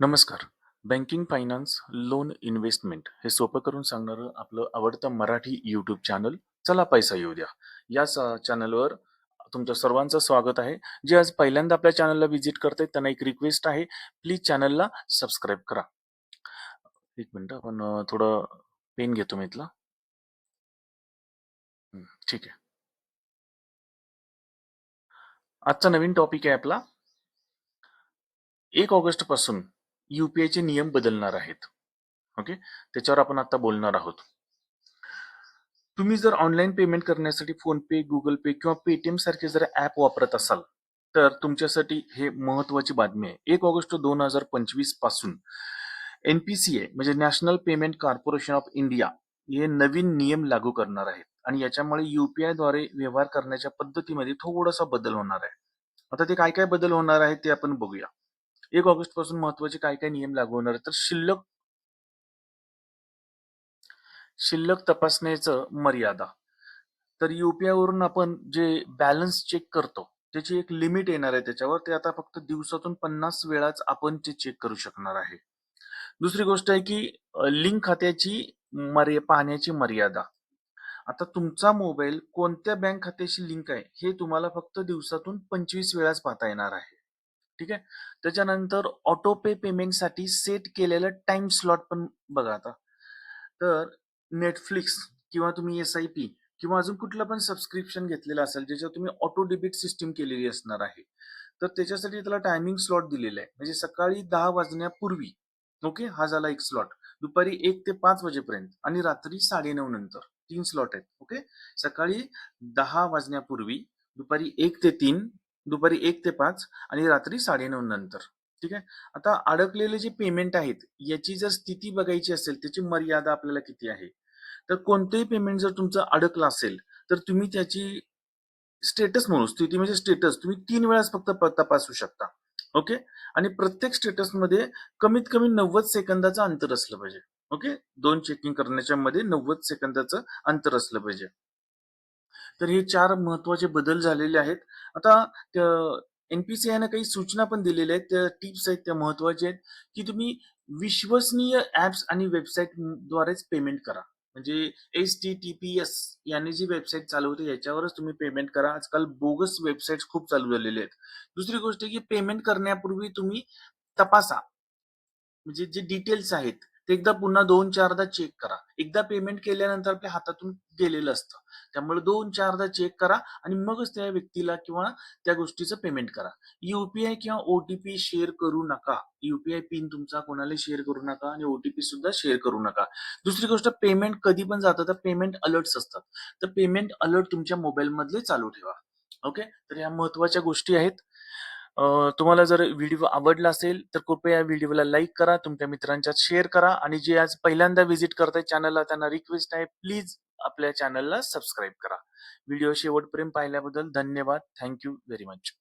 नमस्कार. Banking, finance, loan, investment हे सोपं करून सांगणारं आपलं आवडतं मराठी यूट्यूब चॅनल चला पैसा येऊ द्या. याच अ, चॅनलवर तुमच्या सर्वांचं स्वागत आहे. जे आज पहिल्यांदा आपल्या चॅनलला व्हिजिट करतायत त्यांना एक रिक्वेस्ट आहे, प्लीज चॅनलला सबस्क्राईब करा. एक मिनटं आपण अ, थोडं पेन घेतो मी इथला. हं, ठीक आहे. आजचा नवीन टॉपिक आहे आपला. 1 ऑगस्टपासून युपीआयचे नियम बदलणार आहेत. ओके. त्याच्यावर आपण आता बोलणार आहोत. तुम्ही जर ऑनलाईन पेमेंट करण्यासाठी फोनपे, गुगल पे किंवा पेटीएम सारखे जर ऍप वापरत असाल, तर तुमच्यासाठी हे महत्वाची बातमी आहे. एक ऑगस्ट 2025 पासून एनपीसीए म्हणजे national payment corporation of India हे नवीन नियम लागू करणार आहेत आणि याच्यामुळे यूपीआयद्वारे व्यवहार करण्याच्या पद्धतीमध्ये थोडासा बदल होणार आहे. आता ते काय काय बदल होणार आहेत ते आपण बघूया. एक ऑगस्टपासून महत्त्वाचे काय काय नियम लागू होणार तर शिल्लक शिल्लक तपासण्याचं मर्यादा. तर यूपीआय वरून आपण जे बॅलन्स चेक करतो, त्याची एक लिमिट येणार आहे त्याच्यावर. ते आता फक्त दिवसातून 50 वेळाच आपण ते चेक करू शकणार आहे. दुसरी गोष्ट आहे की लिंक खात्याची मर्या पाहण्याची मर्यादा. आता तुमचा मोबाईल कोणत्या बँक खात्याशी लिंक आहे, हे तुम्हाला फक्त दिवसातून 25 वेळाच पाहता येणार आहे. ठीक आहे. त्याच्यानंतर ऑटो पे पेमेंटसाठी सेट केलेलं टाइम स्लॉट पण बघा आता. तर नेटफ्लिक्स किंवा तुम्ही एस-आय-पी किंवा अजून कुठलं पण सबस्क्रिप्शन घेतलेलं असेल, ज्याच्यावर तुम्ही ऑटो डेबिट सिस्टीम केलेली असणार आहे. तर त्याच्यासाठी त्याला टायमिंग स्लॉट दिलेला आहे. म्हणजे सकाळी दहा वाजण्यापूर्वी ओके, हा झाला एक स्लॉट. दुपारी एक ते पाच वाजेपर्यंत आणि रात्री 9:30 नंतर तीन स्लॉट आहेत. ओके. सकाळी दहा वाजण्यापूर्वी, दुपारी एक ते तीन दुपारी एक ते पाच आणि रात्री 9:30 नंतर. ठीक आहे. आता अडकलेले जे पेमेंट आहेत, याची जर स्थिती बघायची असेल, त्याची मर्यादा आपल्याला किती आहे? तर कोणतेही पेमेंट जर तुमचं अडकलं असेल, तर तुम्ही त्याची स्टेटस म्हणू, स्थिती म्हणजे स्टेटस तुम्ही तीन वेळाच फक्त तपासू शकता. ओके. आणि प्रत्येक स्टेटसमध्ये कमीत कमी 90 सेकंदाचं अंतर असलं पाहिजे. ओके. दोन चेकिंग करण्याच्या मध्ये 90 सेकंदाचं अंतर असलं पाहिजे. तर हे चार महत्त्वाचे बदल झालेले आहेत. आता एनपीसीआयनं काही सूचना पण दिलेल्या आहेत. त्या टिप्स आहेत त्या महत्त्वाच्या आहेत, की तुम्ही विश्वसनीय ॲप्स आणि वेबसाईटद्वारेच पेमेंट करा. म्हणजे एच-टी-टी-पी-एस याने जी वेबसाईट चालवते याच्यावरच तुम्ही पेमेंट करा. आजकाल बोगस वेबसाईट खूप चालू झालेले आहेत. दुसरी गोष्ट की पेमेंट करण्यापूर्वी तुम्ही तपासा. म्हणजे जे डिटेल्स आहेत, ते एकदा पुन्हा 2-4दा चेक करा. एकदा पेमेंट केल्यानंतर आपल्या हातातून गेलेलं असतं. त्यामुळे 2-4दा चेक करा आणि मगच त्या व्यक्तीला किंवा त्या गोष्टीचं पेमेंट करा. यूपीआय किंवा ओटीपी शेअर करू नका. युपीआय पिन तुमचा कोणाला शेअर करू नका आणि ओटीपी सुद्धा शेअर करू नका. दुसरी गोष्ट पेमेंट कधी पण जातं तर पेमेंट अलर्ट्स असतात. तर पेमेंट अलर्ट तुमच्या मोबाईलमधले चालू ठेवा. ओके. तर ह्या महत्त्वाच्या गोष्टी आहेत. अ, तुम्हाला जर व्हिडिओ आवडला असेल, तर कृपया व्हिडिओला लाईक करा, तुमच्या मित्रांच्यात शेअर करा आणि जे आज पहिल्यांदा व्हिजिट करतायत चॅनलला त्यांना रिक्वेस्ट आहे, प्लीज आपल्या चॅनलला सबस्क्राईब करा. व्हिडिओ शेवटपर्यंत पाहिल्याबद्दल धन्यवाद. Thank you very much.